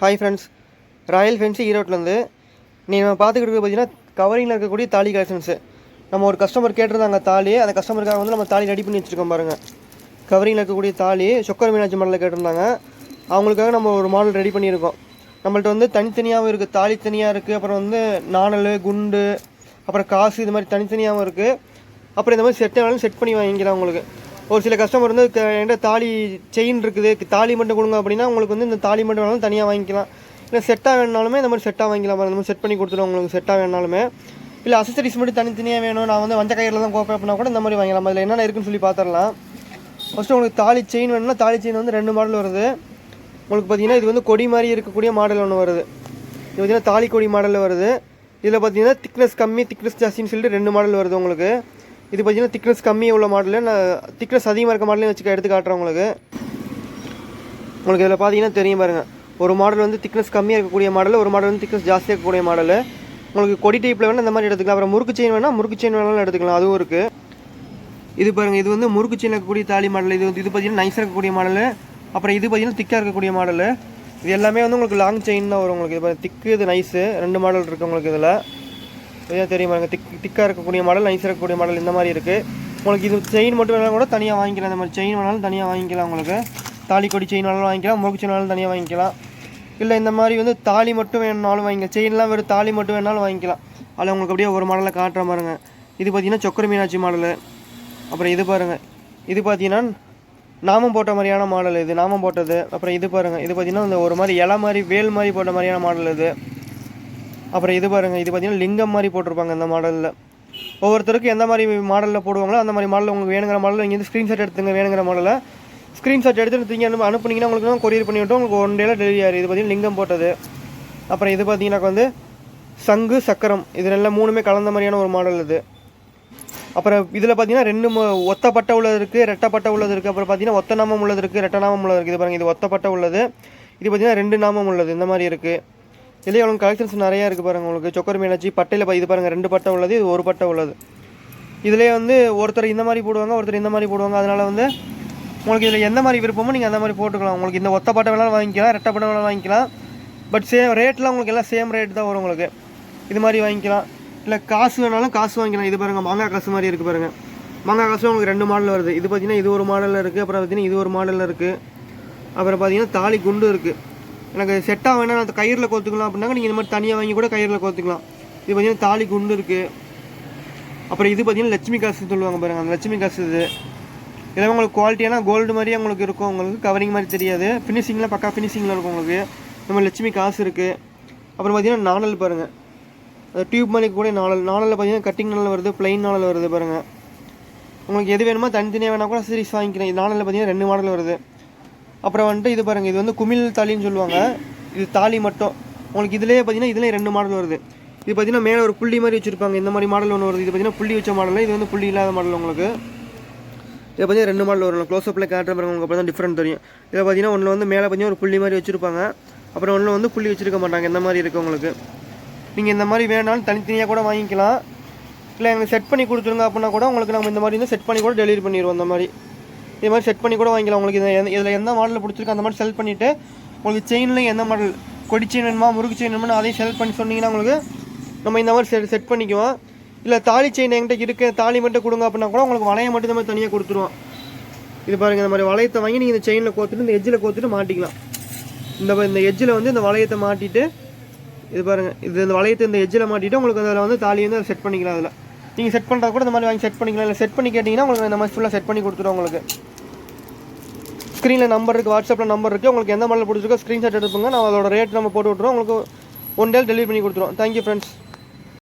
Hi friends royal fancy ஈரோட்லேருந்து நீ நம்ம பார்த்துக்கிட்டு இருக்க பார்த்தீங்கன்னா கவரிங்கில் இருக்கக்கூடிய தாலி கலெக்ஷன்ஸு நம்ம ஒரு கஸ்டமர் கேட்டிருந்தாங்க தாலி. அந்த கஸ்டமருக்காக வந்து நம்ம தாலி ரெடி பண்ணி வச்சுருக்கோம் பாருங்கள் கவரிங்கில் இருக்கக்கூடிய தாலி சொக்கர் மீனாட்சி மாடலில் கேட்டிருந்தாங்க. அவங்களுக்காக நம்ம ஒரு மாடல் ரெடி பண்ணியிருக்கோம். நம்மள்ட்ட வந்து தனித்தனியாகவும் இருக்குது தாலி தனியாக இருக்குது அப்புறம் வந்து நாணல் குண்டு அப்புறம் காசு இது மாதிரி தனித்தனியாகவும் இருக்குது அப்புறம் இந்த மாதிரி செட் வேணாலும் செட் பண்ணி வாங்கிக்கலாம் உங்களுக்கு. ஒரு சில கஸ்டமர் வந்து என்கிட்ட தாலி செயின் இருக்குது. தாலி மட்டும் கொடுங்க அப்படின்னா உங்களுக்கு வந்து இந்த தாலி மட்டும் வேணாலும் தனியாக வாங்கிக்கலாம். இல்லை செட்டாக வேணுனாலுமே இந்த மாதிரி செட்டாக வாங்கிக்கலாம் இந்த மாதிரி செட் பண்ணி கொடுத்துருவோம் உங்களுக்கு செட்டாக வேணுனாலுமே இல்லை அசசரிஸ் மட்டும் தனித்தனியாக வேணும். நான் வந்து வஞ்ச கயிறில் தான் கோப்பை அப்படின்னா கூட இந்த மாதிரி வாங்கலாம் அதில் என்னென்ன இருக்குன்னு சொல்லி பார்த்துடலாம் ஃபஸ்ட்டு உங்களுக்கு தாலி செயின் வேணும்னா தாலி செயின் வந்து ரெண்டு மாடல் வருது. உங்களுக்கு பார்த்தீங்கன்னா இது வந்து கொடி மாதிரி இருக்கக்கூடிய மாடல் ஒன்று வருது. இது பார்த்தீங்கன்னா தாலி கொடி மாடலில் வருது. இதில் பார்த்தீங்கன்னா திக்னஸ் கம்மி திக்னஸ் ஜாஸ்தின்னு சொல்லிட்டு ரெண்டு மாடல் வருது உங்களுக்கு. இது பார்த்தீங்கன்னா திக்னஸ் கம்மி உள்ள மாடலு நான் திக்னஸ் அதிகமாக இருக்க மாடலையும் வச்சு எடுத்து காட்டுறேன் உங்களுக்கு. உங்களுக்கு இதில் பார்த்தீங்கன்னா தெரியும் பாருங்கள் ஒரு மாடல் வந்து திக்னஸ் கம்மியாக இருக்கக்கூடிய மாடல் ஒரு மாடல் வந்து திக்னஸ் ஜாஸ்தியாக இருக்கக்கூடிய மாடல் உங்களுக்கு கொடி டைப்பில் வேணால் இந்த மாதிரி எடுத்துக்கலாம். அப்புறம் முறுக்கு செயின் வேணால் முறுக்கு செயின் வேணாலும் எடுத்துக்கலாம். அதுவும் இருக்குது இது பாருங்கள் இது வந்து முறுக்கு செயின் இருக்கக்கூடிய தாலி மாடல் இது வந்து இது பார்த்தீங்கன்னா நைஸாக இருக்கக்கூடிய மாடல் அப்புறம் இது பார்த்தீங்கன்னா திக்காக இருக்கக்கூடிய மாடல் இது எல்லாமே வந்து உங்களுக்கு லாங் செயின் தான் வரும் உங்களுக்கு. இது திக்கு இது நைஸு ரெண்டு மாடல் இருக்குது உங்களுக்கு இதில். இதான் தெரியும்? பாருங்க திக் திக்காக இருக்கக்கூடிய மாடல் நைஸாக இருக்கக்கூடிய மாடல் இந்த மாதிரி இருக்குது உங்களுக்கு இது செயின் மட்டும் வேணாலும் கூட தனியாக வாங்கிக்கலாம். இந்த மாதிரி செயின் வேணாலும் தனியாக வாங்கிக்கலாம் உங்களுக்கு. தாலி கொடி செயின் வேணாலும் வாங்கிக்கலாம். மூக்கு செயின் வேணாலும் தனியாக வாங்கிக்கலாம். இல்லை இந்த மாதிரி வந்து தாலி மட்டும் வேணுனாலும் வாங்கிக்கலாம். செயின்லாம் வெறும் தாலி மட்டும் வேணாலும் வாங்கிக்கலாம். அதில் உங்களுக்கு அப்படியே ஒரு மாடலில் காட்டுற பாருங்க. இது பார்த்தீங்கன்னா சொக்கர மீனாட்சி மாடலு. அப்புறம் இது பாருங்கள் இது பார்த்தீங்கன்னா நாமம் போட்ட மாதிரியான மாடல் இது. நாமம் போட்டது. அப்புறம் இது பாருங்கள் இது பார்த்தீங்கன்னா இந்த ஒரு மாதிரி இலை மாதிரி வேல் மாதிரி போட்ட மாதிரியான மாடல் இது. அப்புறம் இது பாருங்கள் இது பார்த்தீங்கன்னா லிங்கம் மாதிரி போட்டிருப்பாங்க இந்த மாடலில் ஒவ்வொருத்தருக்கும் எந்த மாதிரி மாடலில் போடுவாங்களோ அந்த மாதிரி மாடல் உங்களுக்கு வேணுங்கிற மாடலில் இங்கேருந்து ஸ்க்ரீன்ஷாட் எடுத்துங்க வேணுங்கிற மாடலில் ஸ்க்ரீன்ஷாட் எடுத்து நீங்கள் அனுப்புனீங்கன்னா உங்களுக்கு தான் கொரியர் பண்ணி விட்டோம் உங்களுக்கு ஒன் டேல டெலிவரி ஆகுது இது பார்த்தீங்கன்னா லிங்கம் போட்டது. அப்புறம் இது பார்த்தீங்கன்னா வந்து சங்கு சக்கரம். இது எல்லாம் மூணுமே கலந்த மாதிரியான ஒரு மாடல் இது அப்புறம் இதில் பார்த்தீங்கன்னா ரெண்டு மு- ஒத்த பட்டை உள்ளது இருக்குது ரெட்டை பட்டை உள்ளது இருக்குது அப்புறம் பார்த்தீங்கன்னா ஒத்த நாமம் உள்ளது இருக்குது ரெட்டை நாமம் உள்ளது இருக்குது இது பாருங்கள் இது ஒத்த பட்டை உள்ளது. இது பார்த்தீங்கன்னா ரெண்டு நாமம் உள்ளது. இந்த மாதிரி இருக்குது இதுலேயே உங்களுக்கு கலெக்ஷன்ஸ் நிறையா இருக்குது பாருங்கள் உங்களுக்கு. சொக்கர் மீனாட்சி பட்டையில் இது பாருங்கள் ரெண்டு பட்டை உள்ளது இது ஒரு பட்டை உள்ளது. இதுலேயே வந்து ஒருத்தர் இந்த மாதிரி போடுவாங்க ஒருத்தர் இந்த மாதிரி போடுவாங்க. அதனால் வந்து உங்களுக்கு இதில் எந்த மாதிரி விருப்பமோ நீங்கள் அந்த மாதிரி போட்டுக்கலாம். உங்களுக்கு இந்த ஒத்த பட்டை வேணாலும் வாங்கிக்கலாம் ரெட்டை பட்டை வேணாலும் வாங்கிக்கலாம். பட் சேம் ரேட்லாம் உங்களுக்கு எல்லாம் சேம் ரேட் தான் வரும் உங்களுக்கு. இது மாதிரி வாங்கிக்கலாம். இல்லை காசு வேணாலும் காசு வாங்கிக்கலாம். இது பாருங்கள் மாங்காய் காசு மாதிரி இருக்குது பாருங்கள் மாங்காய் காசு உங்களுக்கு ரெண்டு மாடல் வருது. இது பார்த்திங்கன்னா இது ஒரு மாடலில் இருக்குது அப்புறம் பார்த்தீங்கன்னா இது ஒரு மாடலில் இருக்குது அப்புறம் பார்த்திங்கன்னா தாலி குண்டு இருக்குது எனக்கு செட்டாக வேணால் அந்த கயிறில் கோத்துக்கலாம் அப்படின்னாங்க. நீங்கள் இந்த மாதிரி தனியாக வாங்கி கூட கயிறில் கோத்துக்கலாம். இது பார்த்தீங்கன்னா தாலி குண்டு இருக்குது அப்புறம் இது பார்த்தீங்கன்னா லட்சுமி காசு சொல்லுவாங்க பாருங்கள் அந்த லட்சுமி காசு இது. இதெல்லாம் உங்களுக்கு குவாலிட்டியான கோல்டு மாதிரியே உங்களுக்கு இருக்கும். உங்களுக்கு கவரிங் மாதிரி தெரியாது. ஃபினிஷிங்லாம் பக்கா ஃபினிஷிங்கில் இருக்கும் உங்களுக்கு. இந்த மாதிரி லட்சுமி காசு இருக்குது அப்புறம் பார்த்தீங்கன்னா நாணல் பாருங்கள் அது டியூப் மாதிரி கூட நாணல். நாணலில் பார்த்தீங்கன்னா கட்டிங் நாணல் வருது பிளைன் நாணல் வருது பாருங்கள் உங்களுக்கு எது வேணுமோ தனித்தனியாக வேணால் கூட சீரிஸ் வாங்கிக்கிறேன் இது நாணலில் பார்த்தீங்கன்னா ரெண்டு மாடல் வருது. அப்புறம் வந்துட்டு இது பாருங்கள் இது வந்து குமிழ் தாலின்னு சொல்லுவாங்க. இது தாலி மட்டும். உங்களுக்கு இதுலேயே பார்த்தீங்கன்னா இதுலேயே ரெண்டு மாடல் வருது. இது பார்த்தீங்கன்னா மேலே ஒரு புள்ளி மாதிரி வச்சுருப்பாங்க. இந்த மாதிரி மாடல் ஒன்று வருது. இது பார்த்தீங்கன்னா புள்ளி வச்ச மாடல் இது வந்து புள்ளி இல்லாத மாடல் உங்களுக்கு. இதை பார்த்தீங்கன்னா ரெண்டு மாடல் வரும். க்ளோஸ் அப்பில் காட்டுற பாருங்க உங்களுக்கு அப்போ தான் டிஃப்ரெண்ட் தெரியும். இதில் பார்த்தீங்கன்னா ஒன்று வந்து மேலே பார்த்தீங்கன்னா ஒரு புள்ளி மாதிரி வச்சுருப்பாங்க. அப்புறம் ஒன்று வந்து புள்ளி வச்சுருக்க மாட்டாங்க. இந்த மாதிரி இருக்குது உங்களுக்கு. நீங்கள் இந்த மாதிரி வேணாலும் தனித்தனியாக கூட வாங்கிக்கலாம். இல்லை எங்களுக்கு செட் பண்ணி கொடுத்துருங்க அப்படின்னா கூட உங்களுக்கு நம்ம இந்த மாதிரி வந்து செட் பண்ணி கூட டெலிவரி பண்ணிடுவோம். இந்த மாதிரி. இது மாதிரி செட் பண்ணி கூட வாங்கிக்கலாம். உங்களுக்கு இது இதில் எந்த மாடலில் பிடிச்சிருக்கோ அந்த மாதிரி செல் பண்ணிவிட்டு உங்களுக்கு செயின்லையும் எந்த மாடல் கொடி செயின் வேணுமா முறுக்கு செயின் வேணுமா அதையும் செலக்ட் பண்ணி சொன்னீங்கன்னா உங்களுக்கு நம்ம இந்த மாதிரி செட் செட் பண்ணிக்குவோம். இல்லை தாலி செயின் என்கிட்ட இருக்குது தாலி மட்டும் கொடுங்க அப்படின்னா கூட உங்களுக்கு வளையம் மட்டும் இந்த மாதிரி தனியாக கொடுத்துருவோம். இது பாருங்கள் இந்த மாதிரி வளையத்தை வாங்கி நீங்கள் இந்த செயினில் கோத்துட்டு இந்த எஜ்ஜில் கோத்துட்டு மாட்டிக்கலாம். இந்த இந்த எஜ்ஜில் வந்து இந்த வளையத்தை மாட்டிட்டு இது பாருங்கள் இது இந்த வளையத்தை இந்த எஜ்ஜில் மாட்டிட்டு உங்களுக்கு அதில் வந்து தாலி வந்து செட் பண்ணிக்கலாம் அதில். நீங்கள் செட் பண்ணுறா கூட இந்த மாதிரி வாங்கி செட் பண்ணிக்கலாம். இல்லை செட் பண்ணி கேட்டிங்கன்னா உங்களுக்கு இந்த மாதிரி ஃபுல்லாக செட் பண்ணி கொடுத்துருவோம் உங்களுக்கு. ஸ்க்ரீனில் நம்பர் இருக்குது வாட்ஸ்அப்பில் நம்பர் இருக்குது உங்களுக்கு எந்த மாடல் பிடிச்சிருக்கோ ஸ்க்ரீன்ஷாட் எடுப்புங்க நான் அதோட ரேட் நம்ம போட்டு விட்ருவோம் உங்களுக்கு ஒன் டே டெலிவரி பண்ணி கொடுத்துருவோம். Thank you friends